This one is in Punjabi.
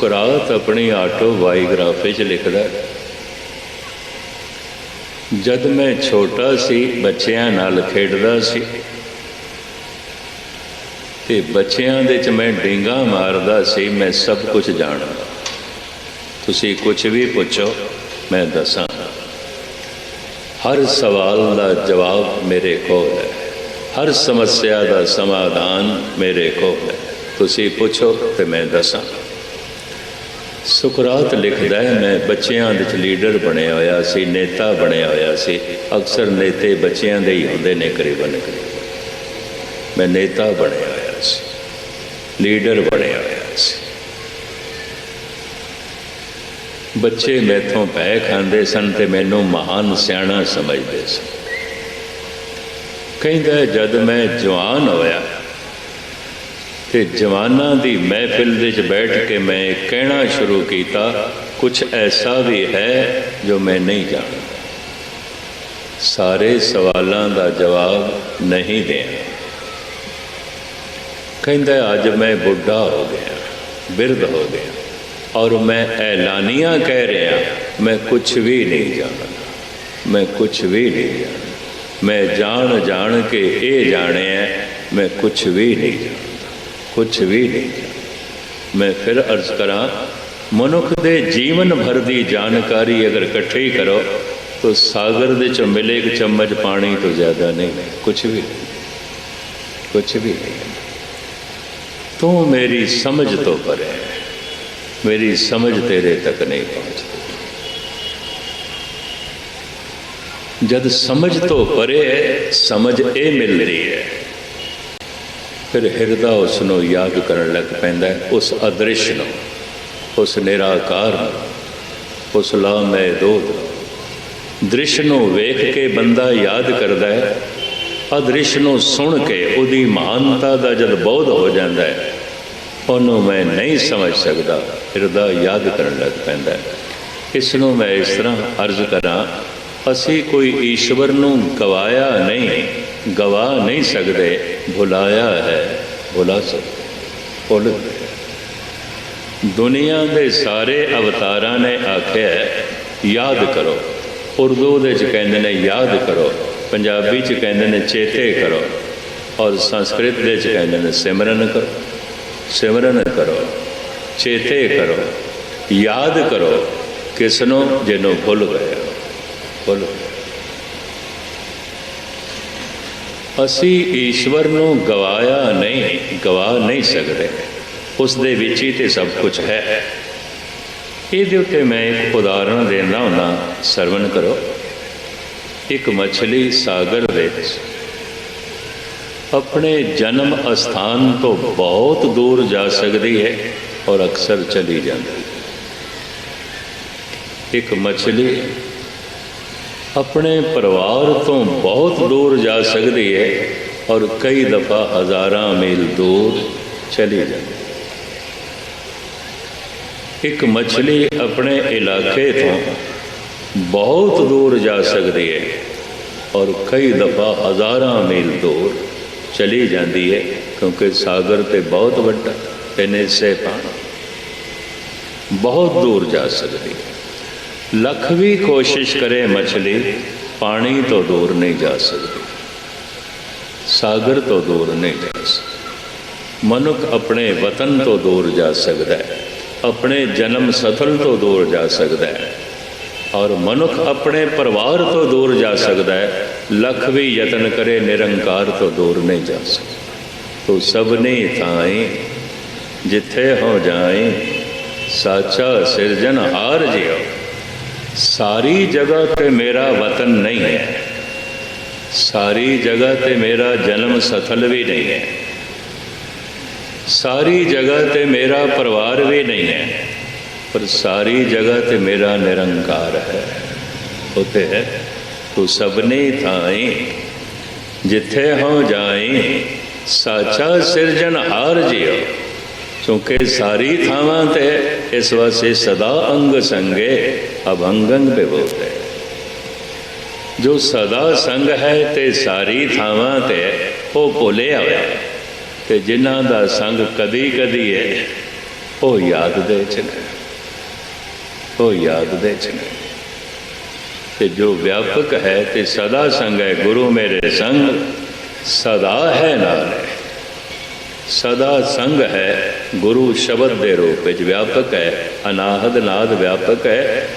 ਸੁਕਰਾਤ ਆਪਣੀ ਆਟੋਬਾਇਓਗ੍ਰਾਫੀ 'ਚ ਲਿਖਦਾ ਜਦ ਮੈਂ ਛੋਟਾ ਸੀ, ਬੱਚਿਆਂ ਨਾਲ ਖੇਡਦਾ ਸੀ। ਤੇ ਬੱਚਿਆਂ ਦੇ ਚ ਮੈਂ ਡਿੰਗਾ ਮਾਰਦਾ ਸੀ, ਮੈਂ ਸਭ ਕੁਝ ਜਾਣਦਾ। ਤੁਸੀਂ ਕੁਝ ਵੀ ਪੁੱਛੋ, ਮੈਂ ਦੱਸਾਂ ਹਰ ਸਵਾਲ ਦਾ ਜਵਾਬ ਮੇਰੇ ਕੋਲ ਹੈ। ਹਰ ਸਮੱਸਿਆ ਦਾ ਸਮਾਧਾਨ ਮੇਰੇ ਕੋਲ ਹੈ। ਤੁਸੀਂ ਪੁੱਛੋ ਤੇ ਮੈਂ ਦੱਸਾਂ ਸੁਕਰਾਤ ਲਿਖਦਾ ਹੈ, ਮੈਂ ਬੱਚਿਆਂ ਦੇ ਚ ਲੀਡਰ ਬਣਿਆ ਹੋਇਆ ਸੀ, ਨੇਤਾ ਬਣਿਆ ਹੋਇਆ ਸੀ। ਅਕਸਰ ਨੇਤੇ ਬੱਚਿਆਂ ਦੇ ਹੀ ਹੁੰਦੇ ਨੇ, ਕਰੀਬਨ। ਕਰੀਬ ਮੈਂ ਨੇਤਾ ਬਣਿਆ ਹੋਇਆ ਸੀ, ਲੀਡਰ ਬਣਿਆ ਹੋਇਆ ਸੀ। ਬੱਚੇ ਮੈਥੋਂ ਪੈ ਖਾਂਦੇ ਸਨ ਤੇ ਮੈਨੂੰ ਮਹਾਨ ਸਿਆਣਾ ਸਮਝਦੇ ਸਨ। ਕਹਿੰਦਾ, ਜਦ ਮੈਂ ਜਵਾਨ ਹੋਇਆ ਤੇ ਜਵਾਨਾਂ ਦੀ ਮਹਿਫਿਲ ਦੇ ਵਿੱਚ ਬੈਠ ਕੇ ਮੈਂ ਕਹਿਣਾ ਸ਼ੁਰੂ ਕੀਤਾ ਕੁਝ ਐਸਾ ਵੀ ਹੈ ਜੋ ਮੈਂ ਨਹੀਂ ਜਾਣਦਾ। ਸਾਰੇ ਸਵਾਲਾਂ ਦਾ ਜਵਾਬ ਨਹੀਂ ਦੇਣਾ। ਕਹਿੰਦਾ, ਅੱਜ ਮੈਂ ਬੁੱਢਾ ਹੋ ਗਿਆ, ਬਿਰਧ ਹੋ ਗਿਆ, ਔਰ ਮੈਂ ਐਲਾਨੀਆਂ ਕਹਿ ਰਿਹਾ, ਮੈਂ ਕੁਝ ਵੀ ਨਹੀਂ ਜਾਣਦਾ, ਮੈਂ ਕੁਝ ਵੀ ਨਹੀਂ ਜਾਣਦਾ। ਮੈਂ ਜਾਣ ਜਾਣ ਕੇ ਇਹ ਜਾਣਿਆ, ਮੈਂ ਕੁਝ ਵੀ ਨਹੀਂ ਜਾਣਦਾ। ਕੁਝ ਵੀ ਨਹੀਂ। ਮੈਂ ਫਿਰ ਅਰਜ਼ ਕਰਾਂ, ਮਨੁੱਖ ਦੇ ਜੀਵਨ ਭਰ ਦੀ ਜਾਣਕਾਰੀ ਅਗਰ ਇਕੱਠੀ ਕਰੋ, ਤਾਂ ਸਾਗਰ ਦੇ ਚ ਮਿਲੇ ਇੱਕ ਚਮਚ ਪਾਣੀ ਤੋਂ ਜ਼ਿਆਦਾ ਨਹੀਂ। ਕੁਝ ਵੀ ਨਹੀਂ। ਕੁਝ ਵੀ ਨਹੀਂ। ਤੂੰ ਮੇਰੀ ਸਮਝ ਤੋਂ ਪਰੇ ਮੇਰੀ ਸਮਝ ਤੇਰੇ ਤੱਕ ਨਹੀਂ ਪਹੁੰਚਦੀ। ਜਦ ਸਮਝ ਤੋਂ ਪਰੇ ਹੈ, ਸਮਝ ਇਹ ਮਿਲ ਰਹੀ ਹੈ ਫਿਰ ਹਿਰਦਾ ਉਸ ਨੂੰ ਯਾਦ ਕਰਨ ਲੱਗ ਪੈਂਦਾ ਉਸ ਅਦ੍ਰਿਸ਼ ਨੂੰ, ਉਸ ਨਿਰਾਕਾਰ ਨੂੰ, ਉਸ ਲਾਮੈ ਦੋਦ ਦ੍ਰਿਸ਼ ਨੂੰ ਵੇਖ ਕੇ ਬੰਦਾ ਯਾਦ ਕਰਦਾ ਹੈ, ਅਦ੍ਰਿਸ਼ ਨੂੰ ਸੁਣ ਕੇ ਉਹਦੀ ਮਹਾਨਤਾ ਦਾ ਜਦ ਬੋਧ ਹੋ ਜਾਂਦਾ ਹੈ, ਉਹਨੂੰ ਮੈਂ ਨਹੀਂ ਸਮਝ ਸਕਦਾ, ਹਿਰਦਾ ਯਾਦ ਕਰਨ ਲੱਗ ਪੈਂਦਾ ਹੈ। ਇਸ ਨੂੰ ਮੈਂ ਇਸ ਤਰ੍ਹਾਂ ਅਰਜ਼ ਕਰਾਂ, ਅਸੀਂ ਕੋਈ ਈਸ਼ਵਰ ਨੂੰ ਗਵਾਇਆ ਨਹੀਂ ਗਵਾ ਨਹੀਂ ਸਕਦੇ, ਭੁਲਾਇਆ ਹੈ, ਭੁਲਾ ਸਕਦੇ, ਭੁੱਲ ਗਏ। ਦੁਨੀਆ ਦੇ ਸਾਰੇ ਅਵਤਾਰਾਂ ਨੇ ਆਖਿਆ ਯਾਦ ਕਰੋ। ਉਰਦੂ ਦੇ ਚ ਕਹਿੰਦੇ ਨੇ, ਯਾਦ ਕਰੋ। ਪੰਜਾਬੀ ਚ ਕਹਿੰਦੇ ਨੇ, ਚੇਤੇ ਕਰੋ। ਔਰ ਸੰਸਕ੍ਰਿਤ ਦੇ ਚ ਕਹਿੰਦੇ ਨੇ, ਸਿਮਰਨ ਕਰੋ। ਸਿਮਰਨ ਕਰੋ। ਚੇਤੇ ਕਰੋ। ਯਾਦ ਕਰੋ। ਕਿਸ ਨੂੰ? ਜਿਹਨੂੰ ਭੁੱਲ ਗਏ ਭੁੱਲ ਗਏ। ਅਸੀਂ ਈਸ਼ਵਰ ਨੂੰ ਗਵਾਇਆ ਨਹੀਂ, ਗਵਾ ਨਹੀਂ ਸਕਦੇ। ਉਸ ਦੇ ਵਿੱਚ ਹੀ ਤੇ ਸਭ ਕੁਝ ਹੈ। ਇਹਦੇ ਉੱਤੇ ਮੈਂ ਇੱਕ ਉਦਾਹਰਣ ਦੇਣਾ ਹੁੰਦਾ, ਸਰਵਣ ਕਰੋ। ਇੱਕ ਮੱਛਲੀ ਸਾਗਰ ਵਿੱਚ ਆਪਣੇ ਜਨਮ ਅਸਥਾਨ ਤੋਂ ਬਹੁਤ ਦੂਰ ਜਾ ਸਕਦੀ ਹੈ ਔਰ ਅਕਸਰ ਚਲੀ ਜਾਂਦੀ ਹੈ। ਇੱਕ ਮੱਛਲੀ ਆਪਣੇ ਪਰਿਵਾਰ ਤੋਂ ਬਹੁਤ ਦੂਰ ਜਾ ਸਕਦੀ ਹੈ ਔਰ ਕਈ ਦਫਾ ਹਜ਼ਾਰਾਂ ਮੀਲ ਦੂਰ ਚਲੀ ਜਾਂਦੀ ਹੈ। ਇੱਕ ਮੱਛਲੀ ਆਪਣੇ ਇਲਾਕੇ ਤੋਂ ਬਹੁਤ ਦੂਰ ਜਾ ਸਕਦੀ ਹੈ ਔਰ ਕਈ ਦਫਾ ਹਜ਼ਾਰਾਂ ਮੀਲ ਦੂਰ ਚਲੀ ਜਾਂਦੀ ਹੈ ਕਿਉਂਕਿ ਸਾਗਰ ਤੇ ਬਹੁਤ ਵੱਡਾ ਇਹਨੇ ਸੇ ਪਾਣੀ ਬਹੁਤ ਦੂਰ ਜਾ ਸਕਦੀ ਹੈ। ਲੱਖ ਵੀ ਕੋਸ਼ਿਸ਼ ਕਰੇ ਮਛਲੀ, ਪਾਣੀ ਤੋਂ ਦੂਰ ਨਹੀਂ ਜਾ ਸਕਦੀ, ਸਾਗਰ ਤੋਂ ਦੂਰ ਨਹੀਂ ਜਾ ਸਕਦੀ। ਮਨੁੱਖ ਆਪਣੇ ਵਤਨ ਤੋਂ ਦੂਰ ਜਾ ਸਕਦਾ ਹੈ, ਆਪਣੇ ਜਨਮ ਸਥਲ ਤੋਂ ਦੂਰ ਜਾ ਸਕਦਾ ਹੈ, ਔਰ ਮਨੁੱਖ ਆਪਣੇ ਪਰਿਵਾਰ ਤੋਂ ਦੂਰ ਜਾ ਸਕਦਾ ਹੈ, ਲੱਖ ਵੀ ਯਤਨ ਕਰੇ, ਨਿਰੰਕਾਰ ਤੋਂ ਦੂਰ ਨਹੀਂ ਜਾ ਸਕਦਾ। ਤੂੰ ਸਭਨੇ ਥਾਈ, ਜਿੱਥੇ ਹੋ ਜਾਏ ਸਾਚਾ ਸਿਰਜਣਹਾਰ ਜਿਉ ਸਾਰੀ ਜਗ੍ਹਾ ਤੇ ਮੇਰਾ ਵਤਨ ਨਹੀਂ ਹੈ। ਸਾਰੀ ਜਗ੍ਹਾ ਤੇ ਮੇਰਾ ਜਨਮ ਸਥਲ ਵੀ ਨਹੀਂ ਹੈ। ਸਾਰੀ ਜਗ੍ਹਾ ਤੇ ਮੇਰਾ ਪਰਿਵਾਰ ਵੀ ਨਹੀਂ ਹੈ, ਪਰ ਸਾਰੀ ਜਗ੍ਹਾ ਤੇ ਮੇਰਾ ਨਿਰੰਕਾਰ ਹੈ। ਉਤੇ ਹੈ, ਤੂੰ ਸਭਨੇ ਥਾਈ, ਜਿੱਥੇ ਹੋ ਜਾਏ ਸਾਚਾ ਸਿਰਜਣਹਾਰ ਜਿਉ, ਕਿਉਂਕਿ ਸਾਰੀ ਥਾਵਾਂ ਤੇ ਇਸ ਵਾਸਤੇ ਸਦਾ ਅੰਗ ਸੰਗੇ ਅਭੰਗੰ ਬਿਵੋਤੇ ਜੋ ਸਦਾ ਸੰਗ ਹੈ ਤੇ ਸਾਰੀ ਥਾਵਾਂ ਤੇ ਉਹ ਭੁੱਲਿਆ ਹੋਇਆ ਤੇ ਜਿਨ੍ਹਾਂ ਦਾ ਸੰਗ ਕਦੀ ਕਦੀ ਹੈ, ਉਹ ਯਾਦ ਦੇ ਚ ਨੇ। ਉਹ ਯਾਦ ਦੇ ਚ ਨੇ। ਤੇ ਜੋ ਵਿਆਪਕ ਹੈ ਤੇ ਸਦਾ ਸੰਗ ਹੈ, ਗੁਰੂ ਮੇਰੇ ਸੰਗ, ਸਦਾ ਹੈ ਨਾਲ। ਸਦਾ ਸੰਗ ਹੈ ਗੁਰੂ ਸ਼ਬਦ ਦੇ ਰੂਪ ਵਿੱਚ ਵਿਆਪਕ ਹੈ ਅਨਾਹਦ ਨਾਦ ਵਿਆਪਕ ਹੈ।